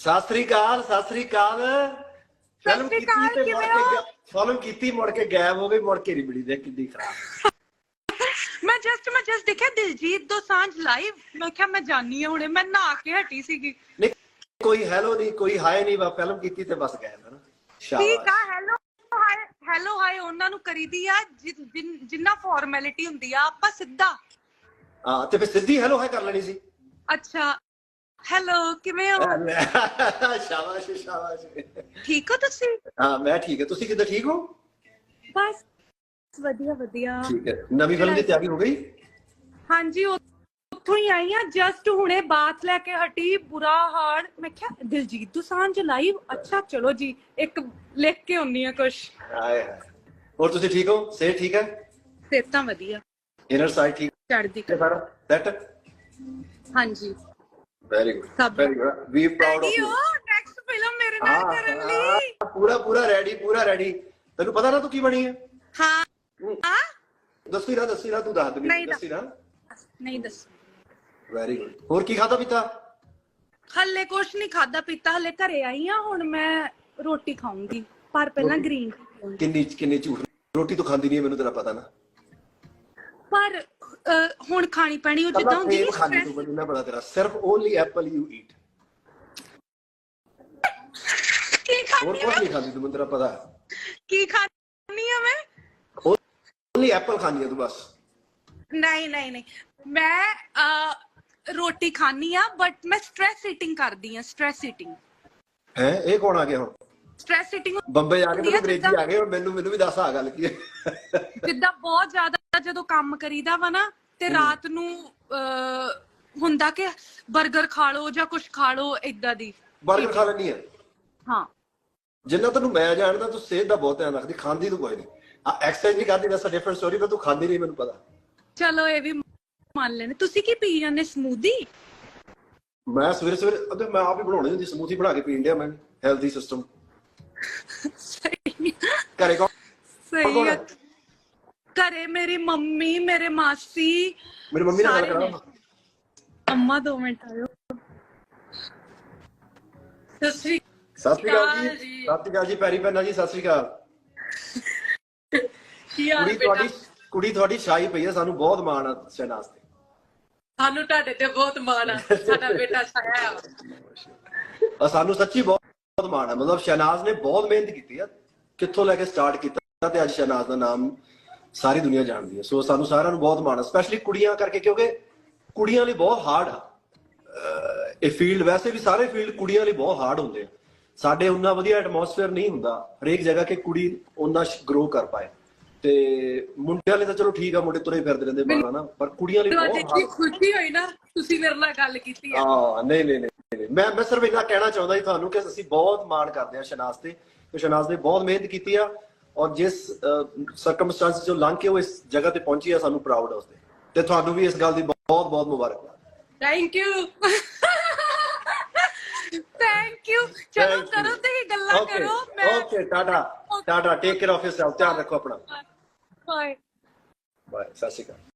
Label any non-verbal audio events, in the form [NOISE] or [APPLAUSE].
ਸਤਿ ਸ੍ਰੀ ਅਕਾਲ ਸਤਿ ਸ੍ਰੀ ਅਕਾਲ। Film ਕੀਤੀ ਤੇ ਮੁੜ ਕੇ ਹੋ? ਫਿਲਮ ਕੀਤੀ ਮੁੜ ਕੇ ਗਾਇਬ ਹੋ ਗਈ ਮੁੜ ਕੇ ਨਹੀਂ ਮਿਲੀ ਦੇਖ ਕਿੰਨੀ ਖਰਾਬ। ਮੈਂ ਜਸਟ ਮੈਂ ਜਸਟ ਦੇਖਿਆ ਦਿਲਜੀਤ ਦੋਸਾਂਝ ਲਾਈਵ ਮੈਂ ਕਿਹਾ ਮੈਂ ਜਾਣੀ ਆ ਹੁਣੇ ਮੈਂ ਨਹਾ ਕੇ ਹਟੀ ਸੀਗੀ। ਨਹੀਂ ਕੋਈ ਹੈਲੋ ਨਹੀਂ ਕੋਈ ਹਾਏ ਨਹੀਂ ਬਸ ਫਿਲਮ ਕੀਤੀ ਤੇ ਬਸ ਗਾਇਬ ਹੈ ਨਾ। ਠੀਕ ਆ ਹੈਲੋ ਹਾਏ ਹੈਲੋ ਹਾਏ ਉਹਨਾਂ ਨੂੰ ਕਰੀਦੀ ਆ ਜਿੰਨਾ ਫਾਰਮੈਲਿਟੀ ਹੁੰਦੀ ਆ ਆਪਾਂ ਸਿੱਧਾ। ਹਾਂ ਤੇ ਫਿਰ ਸਿੱਧੀ ਹੈਲੋ ਹਾਏ ਕਰ ਲੈਣੀ ਸੀ। ਅੱਛਾ। ਹੈਲੋ ਕਿਵੇਂ ਹੋ? [LAUGHS] ਸ਼ਾਬਾਸ਼ ਸ਼ਾਬਾਸ਼। ਠੀਕ ਹੋ ਤੁਸੀਂ? ਹਾਂ ਮੈਂ ਠੀਕ ਹੈ। ਤੁਸੀਂ ਕਿੱਦਾਂ ਠੀਕ ਹੋ? ਬਸ ਵਧੀਆ ਵਧੀਆ। ਠੀਕ ਹੈ। ਨਵੀਂ ਫਿਲਮ ਦੀ ਤਿਆਰੀ ਹੋ ਗਈ? ਹਾਂਜੀ ਉੱਥੋਂ ਹੀ ਆਈ ਆ ਜਸਟ ਹੁਣੇ ਬਾਤ ਲੈ ਕੇ ਹਟੀ। ਬੁਰਾ ਹਾਲ। ਮੈਂ ਕਿਹਾ ਦਿਲਜੀਤ ਦੋਸਾਂਝ ਲਾਈਵ ਅੱਛਾ ਚਲੋ ਜੀ ਇੱਕ ਲਿਖ ਕੇ ਆਉਣੀ ਆ ਕੁਛ। ਹਾਏ ਹਾਏ। ਹੋਰ ਤੁਸੀਂ ਠੀਕ ਹੋ? ਸੇ ਠੀਕ ਹੈ? ਫਿਰ ਤਾਂ ਵਧੀਆ। ਇਨਰ ਸਾਈਡ ਠੀਕ? ਚੜਦੀ ਸਾਰਾ? ਦੈਟ ਹਾਂਜੀ। Very good very good we proud of you next film ਮੇਰੇ ਨਾਲ ਕਰਨ ਲਈ? ਪੂਰਾ ਪੂਰਾ ਰੈਡੀ ਪੂਰਾ ਰੈਡੀ ਤੈਨੂੰ ਪਤਾ ਨਾ ਤੂੰ ਕੀ ਬਣੀ ਹੈ? ਹਾਂ। ਹਾਂ? ਦੱਸੀ ਨਾ ਦੱਸੀ ਨਾ ਤੂੰ ਦੱਸ ਦੇ ਨਹੀਂ ਦੱਸੀ ਨਾ। ਨਹੀਂ ਦੱਸ। ਵੈਰੀ ਗੁੱਡ ਹੋਰ ਕੀ ਖਾਦਾ ਪੀਤਾ? ਹੱਲੇ ਕੁਛ ਨਹੀਂ ਖਾਦਾ ਪੀਤਾ ਹੱਲੇ ਘਰੇ ਆਈ ਆ ਹੁਣ ਮੈਂ ਰੋਟੀ ਖਾਊਂਗੀ। ਪਰ ਪਹਿਲਾਂ? ਗ੍ਰੀਨ ਕਿੰਨੀ ਕਿੰਨੀ ਝੂਠ ਰੋਟੀ ਤੂੰ ਖਾਂਦੀ ਨਹੀਂ ਮੈਨੂੰ ਤੇਰਾ ਪਤਾ ਨਾ। ਪਰ ਹੁਣ ਖਾਣੀ ਪੈਣੀ ਉਹ ਜਿੱਦਾਂ ਹੁੰਦੀ ਖਾਂਦੀ stress- ਤੂੰ ਮੈਨੂੰ ਨਾ ਪਤਾ ਤੇਰਾ। ਸਿਰਫ ਓਨਲੀ ਐਪਲ ਯੂ ਈਟ ਕੀ ਹੋਰ ਖਾਣੀ ਕੁਝ ਆ ਨਹੀਂ ਖਾਂਦੀ ਤੂੰ ਮੈਨੂੰ ਤੇਰਾ ਪਤਾ। ਕੀ ਖਾਣੀ ਆ ਮੈਂ? ਓਨਲੀ ਐਪਲ ਖਾਂਦੀ ਹੈ ਤੂੰ ਬਸ। ਨਹੀਂ ਨਹੀਂ ਨਹੀਂ। ਮੈਂ ਰੋਟੀ ਖਾਣੀ ਆ ਬਟ ਮੈਂ ਸਟ੍ਰੈਸ ਈਟਿੰਗ ਕਰਦੀ ਆ ਸਟ੍ਰੈਸ ਈਟਿੰਗ ਹੈ ਇਹ ਕੌਣ ਆ ਗਿਆ ਹੁਣ? ਸਟ੍ਰੈਸ ਈਟਿੰਗ ਬੰਬੇ ਆ ਕੇ ਆ ਅੰਗਰੇਜ਼ੀ ਆ ਗਏ ਹੁਣ ਮੈਨੂੰ ਮੈਨੂੰ ਵੀ ਦੱਸ ਆ ਗੱਲ ਕੀ ਹੈ। ਜਿੱਦਾਂ ਬਹੁਤ ਜ਼ਿਆਦਾ ਜਦੋਂ ਕੰਮ ਕਰੀਦਾ ਵਾ ਨਾ ਤੇ ਰਾਤ ਨੂੰ ਹੁੰਦਾ ਕਿ 버ਗਰ ਖਾ ਲਓ ਜਾਂ ਕੁਝ ਖਾ ਲਓ ਇਦਾਂ ਦੀ। ਬਰਗਰ ਖਾ ਲੈਣੀ ਹੈ ਹਾਂ। ਜਿੰਨਾ ਤੈਨੂੰ ਮੈਂ ਜਾਣਦਾ ਤੂੰ ਸਿਹਤ ਦਾ ਬਹੁਤ ਧਿਆਨ ਰੱਖਦੀ ਖਾਂਦੀ ਤੂੰ ਕੋਈ ਨਹੀਂ ਆ ਐਕਸਰਸਾਈਜ਼ ਨਹੀਂ ਕਰਦੀ ਦੱਸ ਡਿਫਰੈਂਟ ਸਟੋਰੀ ਪਰ ਤੂੰ ਖਾਂਦੀ ਨਹੀਂ ਮੈਨੂੰ ਪਤਾ। ਚਲੋ ਇਹ ਵੀ ਮੰਨ ਲੈਣੇ ਤੁਸੀਂ ਕੀ ਪੀ ਜਾਂਦੇ ਸਮੂਦੀ ਮੈਂ ਸਵੇਰੇ ਸਵੇਰੇ ਅਗੇ ਮੈਂ ਆਪ ਹੀ ਬਣਾਉਣੀ ਹੁੰਦੀ ਸਮੂਥੀ ਬਣਾ ਕੇ ਪੀਣ ਡਿਆ ਮੈਂ ਹੈਲਦੀ ਸਿਸਟਮ [LAUGHS] ਸਹੀ। ਘਰੇ ਕੌਣ ਸਹੀ? ਘਰੇ ਮੇਰੀ ਮੰਮੀ ਮੇਰੇ ਮਾਸੀ ਮੇਰੀ ਮੰਮੀ ਨਾਲ ਗੱਲ। ਕਰਾਂ ਅੰਮਾ ਦੋ ਮਿੰਟ ਆਇਓ। ਸਸਰੀ ਸਤਿ ਸ਼੍ਰੀ ਅਕਾਲ ਜੀ। ਅਕਾਲ ਜੀ। ਸਤਿ ਸ਼੍ਰੀ ਅਕਾਲ ਜੀ ਪੈਰੀ ਪੈਨਾ ਜੀ ਸਤਿ ਸ਼੍ਰੀ ਅਕਾਲ। ਕੀ ਹਾਲ ਕੁੜੀ ਬੇਟਾ? ਤੁਹਾਡੀ ਕੁੜੀ ਤੁਹਾਡੀ ਸ਼ਾਹੀ ਪਈ ਹੈ ਸਾਨੂੰ ਬਹੁਤ ਮਾਣ ਆ ਸ਼ਹਿਨਾਜ਼ ਤੇ ਸਾਨੂੰ ਤੁਹਾਡੇ ਤੇ ਬਹੁਤ ਮਾਣ ਆ। ਸਾਡਾ ਬੇਟਾ ਛਾਇਆ ਆ। ਆ ਸਾਨੂੰ ਸੱਚੀ ਬਹੁਤ ਮਾਣ ਹੈ ਮਤਲਬ ਸ਼ਹਿਨਾਜ਼ ਨੇ ਬਹੁਤ ਮਿਹਨਤ ਕੀਤੀ ਆ। ਕਿੱਥੋਂ ਲੈ ਕੇ ਸਟਾਰਟ ਕੀਤਾ ਤੇ ਅੱਜ ਸ਼ਹਿਨਾਜ਼ ਦਾ ਨਾਮ ਸਾਰੀ ਦੁਨੀਆ ਜਾਣਦੀ ਹੈ। ਸੋ ਸਾਨੂੰ ਸਾਰਿਆਂ ਨੂੰ ਬਹੁਤ ਮਾਣ ਹੈ ਸਪੈਸ਼ਲੀ ਕੁੜੀਆਂ ਕਰਕੇ ਕਿਉਂਕਿ ਕੁੜੀਆਂ ਲਈ ਬਹੁਤ ਹਾਰਡ ਆ। ਇਹ ਫੀਲਡ ਵੈਸੇ ਵੀ ਸਾਰੇ ਫੀਲਡ ਕੁੜੀਆਂ ਲਈ ਬਹੁਤ ਹਾਰਡ ਹੁੰਦੇ ਆ। ਸਾਡੇ ਉਨਾ ਵਧੀਆ ਐਟਮੋਸਫੇਅਰ ਨਹੀਂ ਹੁੰਦਾ ਹਰੇਕ ਜਗ੍ਹਾ ਕਿ ਕੁੜੀ ਉਨਾ ਗਰੋ ਕਰ ਪਾਏ। ਤੇ ਮੁੰਡਿਆਂ ਲਈ ਤਾਂ ਚਲੋ ਠੀਕ ਆ ਮੁੰਡੇ ਤੁਰੇ ਫਿਰਦੇ ਰਹਿੰਦੇ ਬਾਹਰ ਨਾ ਪਰ ਕੁੜੀਆਂ ਲਈ ਬਹੁਤ hard- ਖੁਸ਼ੀ ਹੋਈ ਨਾ ਤੁਸੀਂ ਮੇਰੇ ਨਾਲ ਗੱਲ ਕੀਤੀ ਆ। ਹਾਂ ਨਹੀਂ ਨਹੀਂ ਨਹੀਂ। ਮੈਂ ਮੈਂ ਸਿਰਫ ਇੰਨਾ ਕਹਿਣਾ ਚਾਹੁੰਦਾ ਸੀ ਤੁਹਾਨੂੰ ਕਿ ਅਸੀਂ ਬਹੁਤ ਮਾਣ ਕਰਦੇ ਹਾਂ ਸ਼ਨਾਜ਼ ਤੇ। ਤੇ ਸ਼ਨਾਜ਼ ਨੇ ਬਹੁਤ ਮਿਹਨਤ ਕੀਤੀ ਆ। ਔਰ ਜਿਸ ਸਰਕਮਸਟੈਂਸ ਚੋਂ ਲੰਘ ਕੇ ਉਹ ਇਸ ਜਗ੍ਹਾ ਤੇ ਪਹੁੰਚੀ ਆ ਸਾਨੂੰ ਪ੍ਰਾਊਡ ਆ ਉਸਦੇ। ਤੇ ਤੁਹਾਨੂੰ ਵੀ ਇਸ ਗੱਲ ਦੀ ਬਹੁਤ ਬਹੁਤ ਮੁਬਾਰਕਬਾਦ ਥੈਂਕ ਯੂ ਥੈਂਕ ਯੂ ਚਲੋ. ਕਰੋ ਤੇ ਹੀ ਗੱਲਾਂ ਕਰੋ ਮੈਂ okay tata tata take care of yourself ਧਿਆਨ ਰੱਖੋ ਆਪਣਾ। ਬਾਏ ਬਾਏ ਸਤਿ ਸ਼੍ਰੀ ਅਕਾਲ।